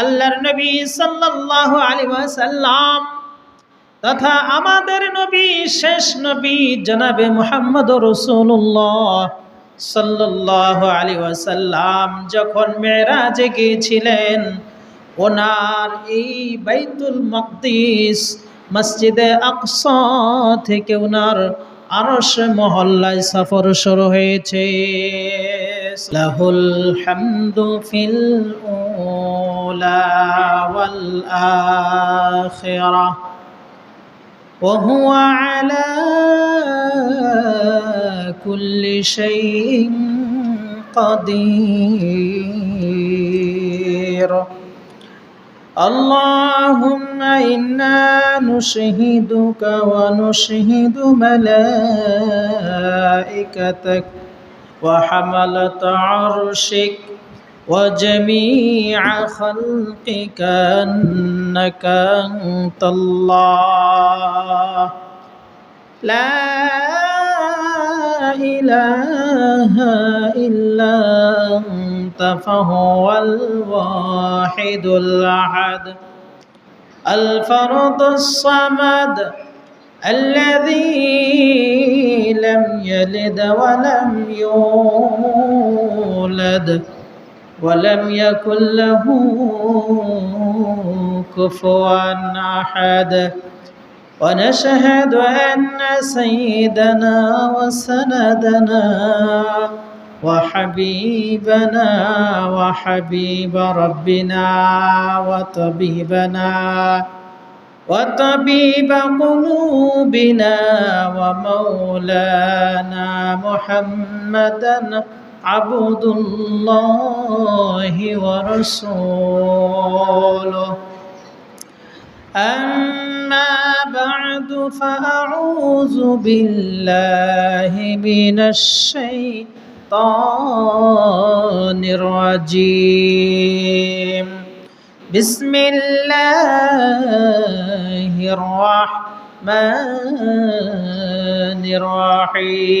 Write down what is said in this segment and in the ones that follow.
আল্লাহর নবী সাল্লাল্লাহু আলাইহি ওয়াসাল্লাম তথা আমাদের নবী, শেষ নবী জনাবে মুহাম্মদ রাসূলুল্লাহ সাল্লাল্লাহু আলাইহি ওয়াসাল্লাম যখন মেরাজে গিয়েছিলেন, ওনার এই বাইতুল মাকদিস মসজিদে আকসা থেকে ওনার আরশ মহল্লায় সফর শুরু হয়েছে। লাহুল হামদু ফিল الأولى والآخرة وهو على كل شيء قدير. اللهم إنا نشهدك ونشهد ملائكتك وحملة عرشك وجميع خلقك أنك أنت الله. لا إله إلا أنت فهو الواحد الأحد. الفرد الصمد الذي لم يلد ولم يولد. ولم يكن له كفوا أحد. ونشهد أن سيدنا وسندنا وحبيبنا وحبيب ربنا وطبيبنا وطبيب قلوبنا ومولانا محمدا عبد الله ورسوله. أما بعد فأعوذ بالله من الشيطان الرجيم. بسم الله الرحمن الرحيم.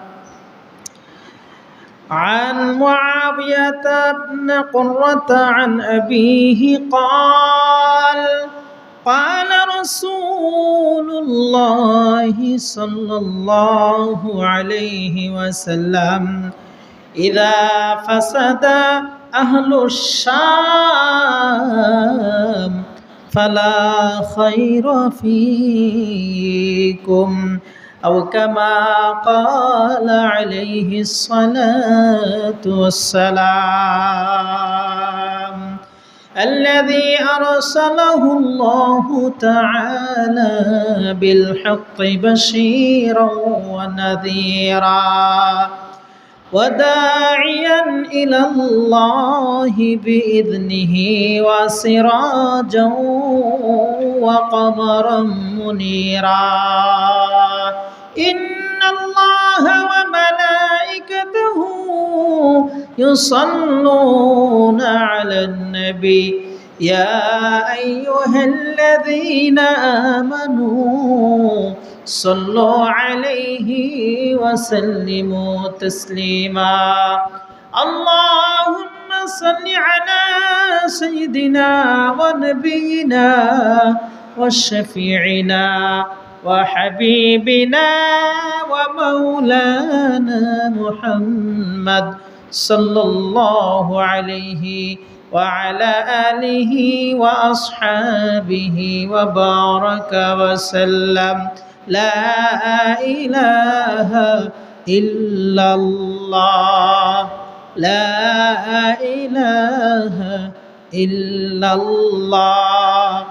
عن معاوية بن قرة عن أبيه قال قال رسول الله صلى الله عليه وسلم إذا فسد أهل الشام فلا خير فيكم. أو كما قال عليه الصلاة والسلام الذي أرسله الله تعالى بالحق بشيرا ونذيرا وداعيا إلى الله بإذنه وسراجا وقمرا منيرا. إن الله وملائكته يصلون على النبي يا أيها الذين آمنوا صلوا عليه وسلموا تسليما اللهم صل على سيدنا ونبينا وشفيعنا وحبيبنا ومولانا محمد صلى الله عليه وعلى آله وأصحابه وبارك وسلم. لا إله إلا الله. لا إله إلا الله.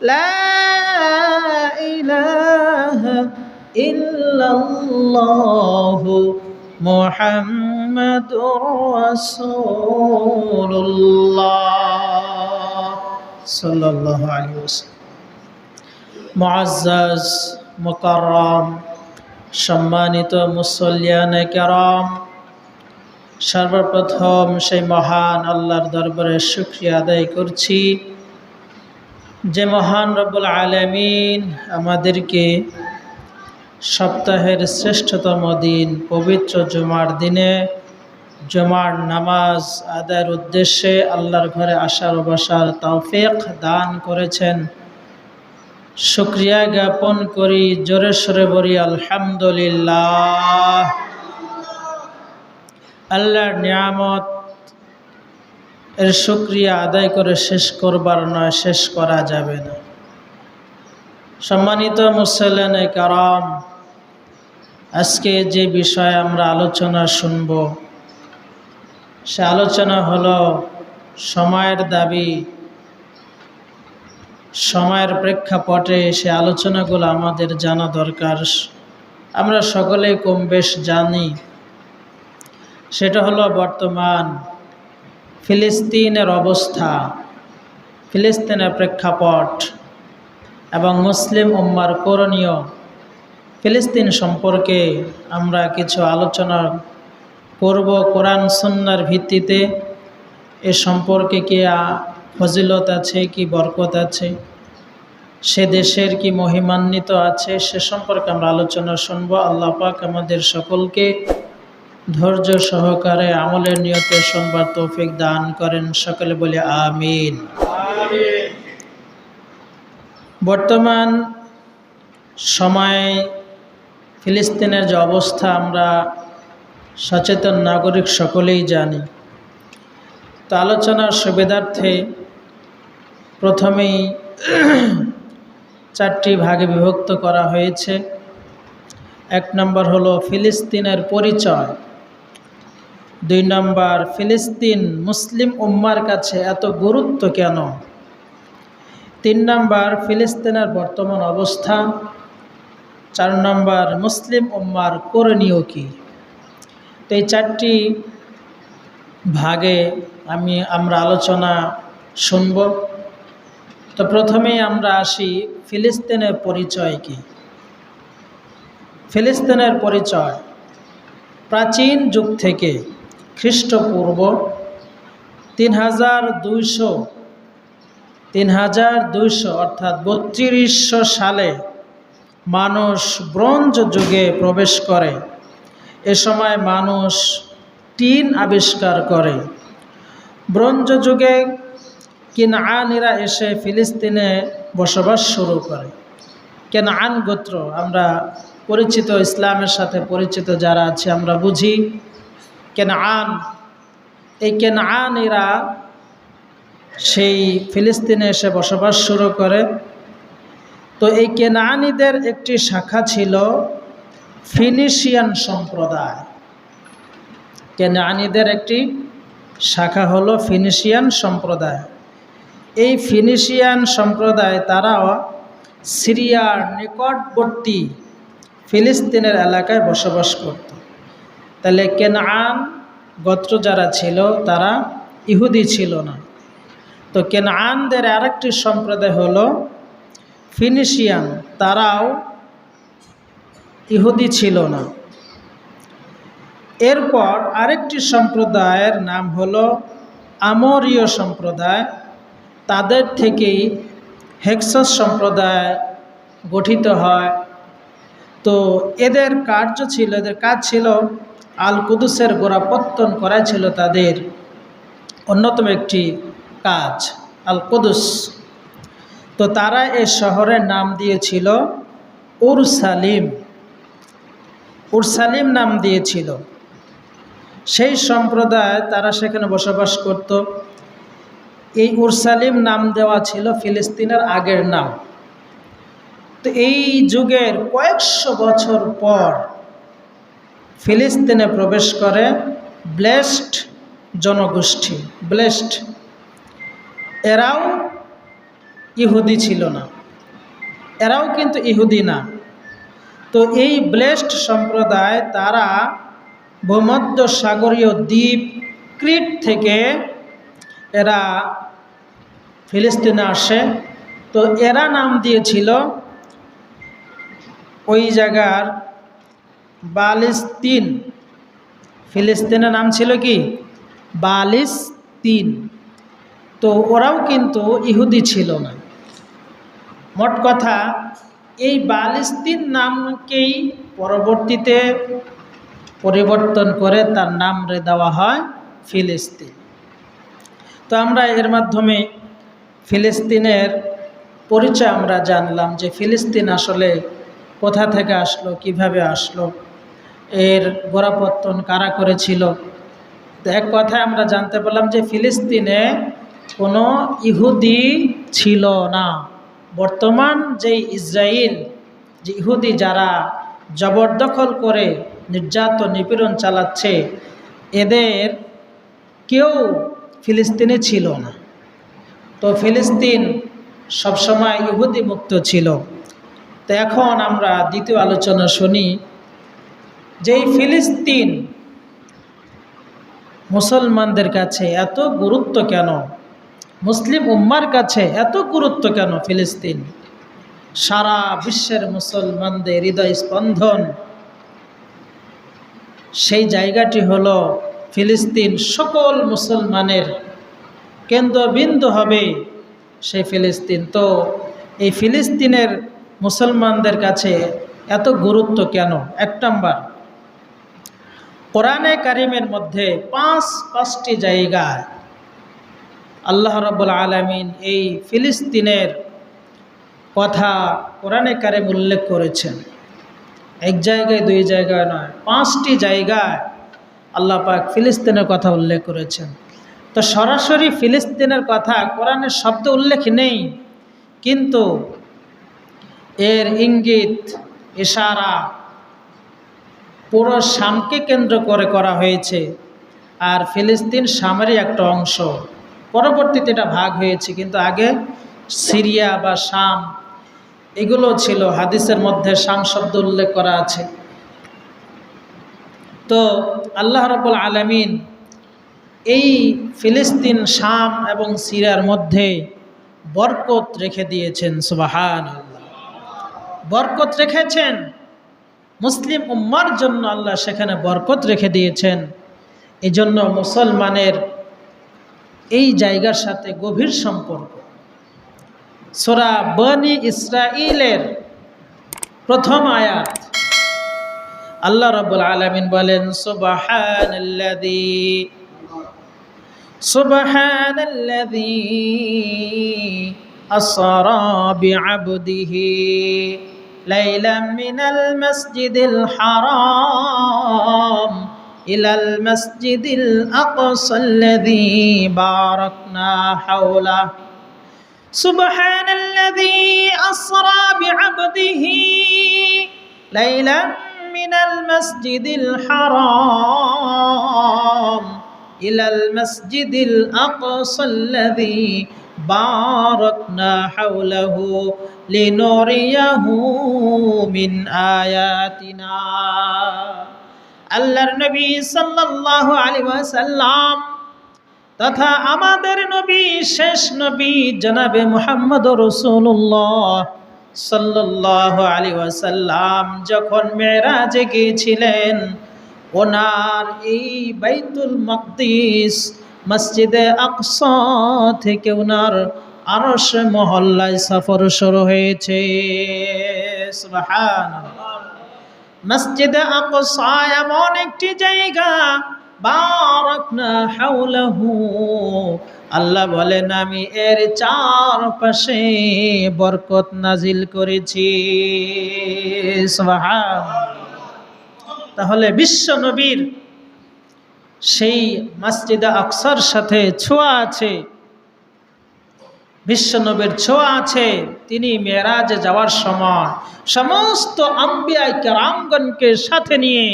لا إله إلا الله محمد رسول الله صلى الله عليه وسلم معزز مكرم সম্মানিত মুসল্লিয়ানে কেরাম সর্বপ্রথম সেই মহান আল্লাহর দরবারে শুক্রিয়া আদায় করছি যে মহান রব্বুল আলমিন আমাদেরকে সপ্তাহের শ্রেষ্ঠতম দিন, পবিত্র জুমার দিনে, জুমার নামাজ আদায়ের উদ্দেশ্যে আল্লাহর ঘরে আসার বসার তৌফিক দান করেছেন। শুক্রিয়া জ্ঞাপন করি, জোরে সরে বলি, আলহামদুলিল্লাহ। আল্লাহর নিয়ামত এর শুক্রিয়া আদায় করে শেষ করবার নয়, শেষ করা যাবে না। সম্মানিত মুসল্লানে কারাম, আজকে যে বিষয়ে আমরা আলোচনা শুনব, সে আলোচনা হলো সময়ের দাবি। সময়ের প্রেক্ষাপটে সে আলোচনাগুলো আমাদের জানা দরকার। আমরা সকলেই কম বেশ জানি, সেটা হলো বর্তমান ফিলিস্তিনের অবস্থা, ফিলিস্তিনের প্রেক্ষাপট এবং মুসলিম উম্মার করণীয়। ফিলিস্তিন সম্পর্কে আমরা কিছু আলোচনা করব কোরআন সন্ন্যার ভিত্তিতে। এ সম্পর্কে কি ফজিলত আছে, কি বরকত আছে? সে দেশের কি মহিমান্বিত আছে, সে সম্পর্কে আমরা আলোচনা শুনব। আল্লাহ পাক আমাদের সকলকে ধৈর্য সহকারে আমলের নিয়তে শুনবার তৌফিক দান করেন সকলে বলে আমিন। বর্তমান সময়ে ফিলিস্তিনের যে অবস্থা, আমরা সচেতন নাগরিক সকলেই জানি। তো আলোচনার সুবিধার্থে প্রথমেই চারটি ভাগে বিভক্ত করা হয়েছে। এক নম্বর হলো ফিলিস্তিনের পরিচয়। দুই নম্বর, ফিলিস্তিন মুসলিম উম্মার কাছে এত গুরুত্ব কেন? তিন নম্বর, ফিলিস্তিনের বর্তমান অবস্থা। চার নম্বর, মুসলিম উম্মার করণীয় কী? তো এই চারটি ভাগে আমি, আমরা আলোচনা শুনব। তো প্রথমেই আমরা আসি, ফিলিস্তিনের পরিচয় কি? ফিলিস্তিনের পরিচয় প্রাচীন যুগ থেকে খ্রিস্টপূর্ব তিন হাজার দুইশো তিন হাজার দুইশো অর্থাৎ বত্রিশশো সালে মানুষ ব্রঞ্জ যুগে প্রবেশ করে। এ সময় মানুষ টিন আবিষ্কার করে। ব্রঞ্জ যুগে কিনআনিরা এসে ফিলিস্তিনে বসবাস শুরু করে। কেনআন গোত্র, আমরা পরিচিত ইসলামের সাথে পরিচিত যারা আছে, আমরা বুঝি কেনআন। এই কেনআনিরা সেই ফিলিস্তিনে এসে বসবাস শুরু করে। তো এই কেনানিদের একটি শাখা ছিল ফিনিশিয়ান সম্প্রদায়। কেনানিদের একটি শাখা হলো ফিনিশিয়ান সম্প্রদায়। এই ফিনিশিয়ান সম্প্রদায় তারাও সিরিয়ার নিকটবর্তী ফিলিস্তিনের এলাকায় বসবাস করত। তাহলে কেনআন গোত্র যারা ছিল, তারা ইহুদি ছিল না। তো কেনআনদের আরেকটি সম্প্রদায় হলো ফিনিশিয়ান, তারাও ইহুদি ছিল না। এরপর আরেকটি সম্প্রদায়ের নাম হলো আমরীয় সম্প্রদায়। তাদের থেকেই হেক্সস সম্প্রদায় গঠিত হয়। তো এদের কার্য ছিল, এদের কাজ ছিল আল কুদুসের গোড়াপত্তন করা ছিল তাদের। অন্যতম একটি কাজ আল কুদুস তো তারা এ শহরের নাম দিয়েছিল উরসালিম। উরসালিম নাম দিয়েছিল। সেই সম্প্রদায় তারা সেখানে বসবাস করত। এই উরসালিম নাম দেওয়া ছিল ফিলিস্তিনের আগের নাম। তো এই যুগের কয়েকশো বছর পর ফিলিস্তিনে প্রবেশ করে ব্লেসড জনগোষ্ঠী, ব্লেসড। এরাও ইহুদি ছিল না। এরাও কিন্তু ইহুদি না। তো এই ব্লেসড সম্প্রদায় তারা ভূমধ্য সাগরীয় দ্বীপ ক্রিট থেকে এরা ফিলিস্তিনে আসে। তো এরা নাম দিয়েছিল ওই জায়গার বালিস্তিন। ফিলিস্তিনের নাম ছিল কি? বালিস্তিন। তো ওরাও কিন্তু ইহুদি ছিল না। মোট কথা, এই বালিস্তিন নামকেই পরবর্তীতে পরিবর্তন করে তার নাম রে দেওয়া হয় ফিলিস্তিন। তো আমরা এর মাধ্যমে ফিলিস্তিনের পরিচয় আমরা জানলাম যে ফিলিস্তিন আসলে কোথা থেকে আসলো, কীভাবে আসলো। এর গোড়াপত্তন কারা করেছিল? তো এক কথায় আমরা জানতে পারলাম যে ফিলিস্তিনে কোনো ইহুদি ছিল না। বর্তমান যে ইসরায়েল যে ইহুদি যারা জবরদখল করে নির্যাতন, নিপীড়ন চালাচ্ছে, এদের কেউ ফিলিস্তিনে ছিল না। তো ফিলিস্তিন সবসময় ইহুদি মুক্ত ছিল। তো এখন আমরা দ্বিতীয় আলোচনা শুনি যেই ফিলিস্তিন মুসলমানদের কাছে এত গুরুত্ব কেন? মুসলিম উম্মার কাছে এত গুরুত্ব কেন ফিলিস্তিন? সারা বিশ্বের মুসলমানদের হৃদয় স্পন্দন। সেই জায়গাটি হল ফিলিস্তিন। সকল মুসলমানের কেন্দ্রবিন্দু হবে সেই ফিলিস্তিন। তো এই ফিলিস্তিনের মুসলমানদের কাছে এত গুরুত্ব কেন? এক নম্বর কোরআনে কারিমের মধ্যে পাঁচ, পাঁচটি জায়গায় আল্লাহ রব্বুল আলমিন এই ফিলিস্তিনের কথা কোরআনে কারিম উল্লেখ করেছেন। এক জায়গায়, দুই জায়গায় নয়, পাঁচটি জায়গায় আল্লাহ পাক ফিলিস্তিনের কথা উল্লেখ করেছেন। তো সরাসরি ফিলিস্তিনের কথা কোরআনের শব্দ উল্লেখ নেই, কিন্তু এর ইঙ্গিত, ইশারা পুরো শামকে কেন্দ্র করে করা হয়েছে। আর ফিলিস্তিন শামেরই একটা অংশ। পরবর্তীতে এটা ভাগ হয়েছে, কিন্তু আগে সিরিয়া বা শাম, এগুলো ছিল। হাদিসের মধ্যে শাম শব্দ উল্লেখ করা আছে। তো আল্লাহ রবুল আলমিন এই ফিলিস্তিন, শাম এবং সিরিয়ার মধ্যে বরকত রেখে দিয়েছেন সুবাহান বরকত রেখেছেন? মুসলিম উম্মার জন্য আল্লাহ সেখানে বরকত রেখে দিয়েছেন। এজন্য মুসলমানের এই জায়গার সাথে গভীর সম্পর্ক। সোরা বনি ইসরাইলের প্রথম আয়াত। আল্লাহ রবুল আলমিন বলেন সুবাহ সুবাহানি ليلا من المسجد الحرام إلى المسجد الأقصى الذي باركنا حوله. سبحان الذي أسرى بعبده ليلا من المسجد الحرام إلى المسجد الأقصى الذي باركنا حوله. লিনুরিয়াহু মিন আয়াতিনা। আল্লাহর নবী সাল্লাল্লাহু আলাইহি ওয়াসাল্লাম তথা আমাদের নবী, শেষ নবী জনাবে মুহাম্মদ রাসূলুল্লাহ সাল্লাল্লাহু আলাইহি ওয়াসাল্লাম যখন মেরাজে গিয়েছিলেন, ওনার এই বাইতুল মাকদিস, মসজিদে আকসা থেকে ওনার আরশ মহল্লায় সফর শুরু হয়েছে। মসজিদে আকসা এমন একটি জায়গা আল্লাহ বলেন, আমি এর চারপাশে বরকত নাজিল করেছি। তাহলে বিশ্ব নবীর সেই মসজিদে আকসার সাথে ছোঁয়া আছে। বিশ্বনবীর ছোঁয়া আছে, তিনি মেয়েরাজে যাওয়ার সময় সমস্ত আম্বিয়ায় কেরামগণকে সাথে নিয়ে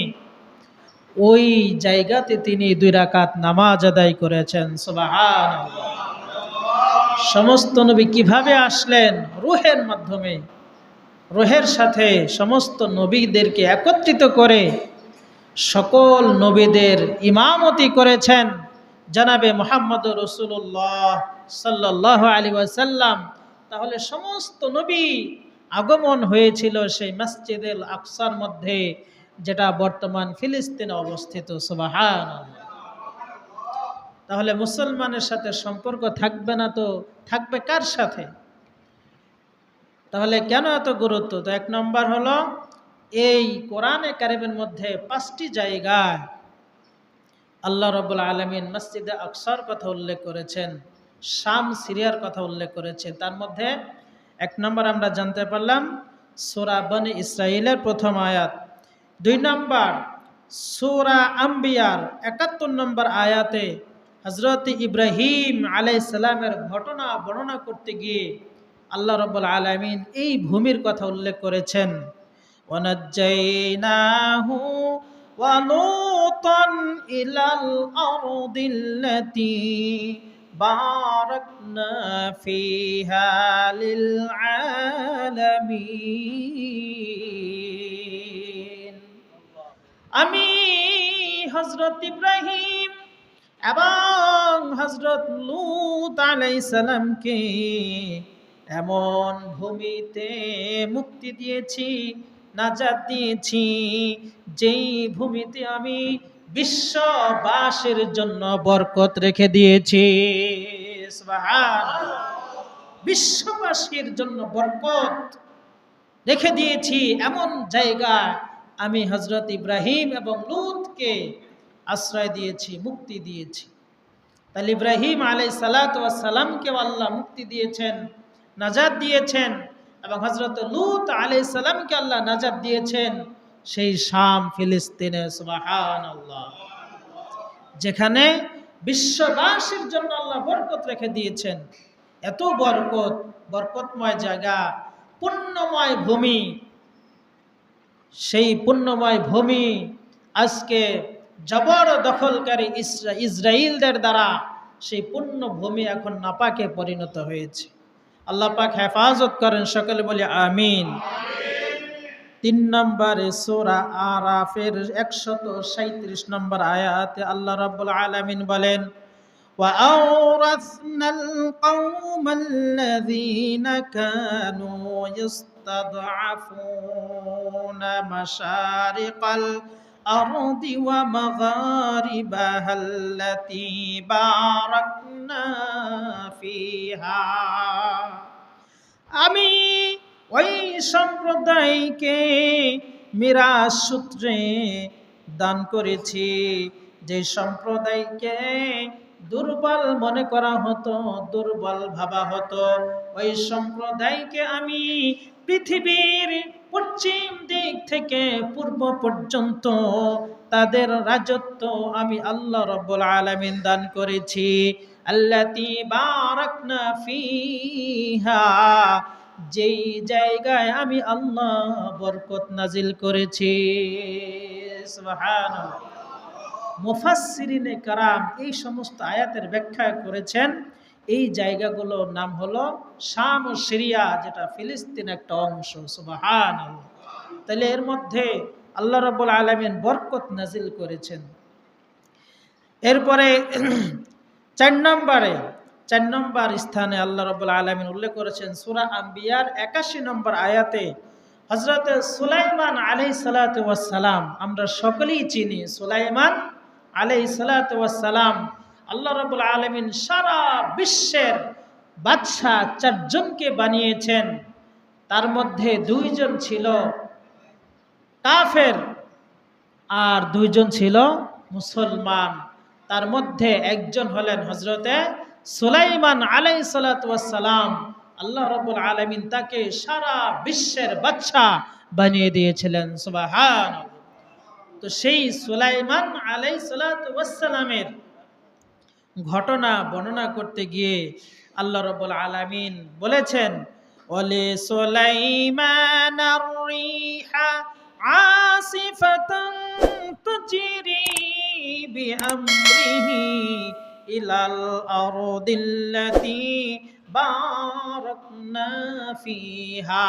ওই জায়গাতে তিনি দুই রাকাত নামাজ আদায় করেছেন। সুবাহান সমস্ত নবী কীভাবে আসলেন? রুহের মাধ্যমে। রুহের সাথে সমস্ত নবীদেরকে একত্রিত করে সকল নবীদের ইমামতি করেছেন। জানাবে মোহাম্মদ রসুল্লাহ সাল্লাহ আলী ওয়াসাল্লাম, তাহলে সমস্ত নবী আগমন হয়েছিল সেই মসজিদুল আকসার মধ্যে, যেটা বর্তমান ফিলিস্তিনে অবস্থিত সুবাহান তাহলে মুসলমানের সাথে সম্পর্ক থাকবে না তো? থাকবে কার সাথে? তাহলে কেন এত গুরুত্ব? তো এক নম্বর হলো, এই কোরআনে কারিমের মধ্যে পাঁচটি জায়গায় আল্লাহ রবুল আলমিন মসজিদে আকসার কথা উল্লেখ করেছেন, শাম সিরিয়ার কথা উল্লেখ করেছেন। তার মধ্যে এক নম্বর আমরা জানতে পারলাম সোরাবন ইসরায়েলের প্রথম আয়াত। দুই নম্বর, সোরা আম্বিয়ার একাত্তর নম্বর আয়াতে হজরত ইব্রাহিম আলাইসালামের ঘটনা বর্ণনা করতে গিয়ে আল্লাহ রব্বুল আলমিন এই ভূমির কথা উল্লেখ করেছেন অনজ্জাইনাহু ওয়ানু ولوطا إلى الأرض التي باركنا فيها للعالمين আমি হজরত ইব্রাহিম এবং হজরত লুত আলাইসালামকে এমন ভূমিতে মুক্তি দিয়েছি নাজাদ দিয়েছি যেই ভূমিতে আমি বিশ্ববাসের জন্য বরকত রেখে দিয়েছি। বিশ্ববাসীর জন্য বরকত রেখে দিয়েছি এমন জায়গা আমি হজরত ইব্রাহিম এবং লুতকে আশ্রয় দিয়েছি, মুক্তি দিয়েছি। তাহলে ইব্রাহিম আলাই সালাত সালামকেও আল্লাহ মুক্তি দিয়েছেন নাজাদ দিয়েছেন। এবং হজরত লুত আলাই সালামকে আল্লাহ নাজাদ দিয়েছেন সেই শাম ফিলিস্তিনে সুবাহান যেখানে বিশ্ববাসীর জন্য আল্লাহ বরকত রেখে দিয়েছেন। এত বরকত, বরকতময় জায়গা, পুণ্যময় ভূমি। সেই পুণ্যময় ভূমি আজকে জবর দখলকারী ইসরায়েলদের দ্বারা সেই পুণ্য ভূমি এখন নাপাকে পরিণত হয়েছে। আল্লাহ পাক হেফাজত করেন সকলে বলে আমিন তিন নম্বরে সোরা আরাফের একশত সাঁত্রিশ নম্বর আয়াতে আল্লাহ রাব্বুল আলামিন বলেন وأورثنا القوم الذين كانوا يستضعفون مشارق الأرض ومغاربها التي باركنا আমি ওই সম্প্রদায়কে মীরা সূত্রে দান করেছি। যে সম্প্রদায়কে দুর্বল মনে করা হতো, দুর্বল ভাবা হতো, ওই সম্প্রদায়কে আমি পৃথিবীর পশ্চিম দিক থেকে পূর্ব পর্যন্ত তাদের রাজত্ব আমি আল্লাহ রব্বুল আলমিন দান করেছি। আল্লাতি বারাকনা ফিহা, যেই জায়গায় আমি আল্লাহ বরকত নাজিল করেছি। মুফাসসিরিনে কারাম এই সমস্ত আয়াতের ব্যাখ্যা করেছেন। এই জায়গাগুলোর নাম হলো শাম ও সিরিয়া, যেটা ফিলিস্তিন একটা অংশ। সুবাহান তাহলে এর মধ্যে আল্লাহ রব্বুল আলমিন বরকত নাজিল করেছেন। এরপরে চার নম্বরে, চার নম্বর স্থানে আল্লাহ রবুল্লা আলমিন উল্লেখ করেছেন সুরা আম্বিয়ার একাশি নম্বর আয়াতে হজরত সুলাইমান আলাই সালাতাম আমরা সকলেই চিনি সুলাইমান আলাই সালাতাম আল্লাহ রবুল আলমিন সারা বিশ্বের বাদশাহ চারজনকে বানিয়েছেন। তার মধ্যে দুইজন ছিল কাফের আর দুইজন ছিল মুসলমান। তার মধ্যে একজন হলেন হজরতে সুলাইমান আলাই সালাতাম আল্লাহ রবুল আলমিন তাকে সারা বিশ্বের বাচ্চা বানিয়ে দিয়েছিলেন সুবাহান তো সেই সুলাইমান আলাই সালাতামের ঘটনা বর্ণনা করতে গিয়ে আল্লাহ রব্বুল আলামিন বলেছেন, ওলে সুলাইমান রিহা আসিফাতান তুজরি বিআমরিহি ইলাল আরদিল্লাতি বারাকনা ফিহা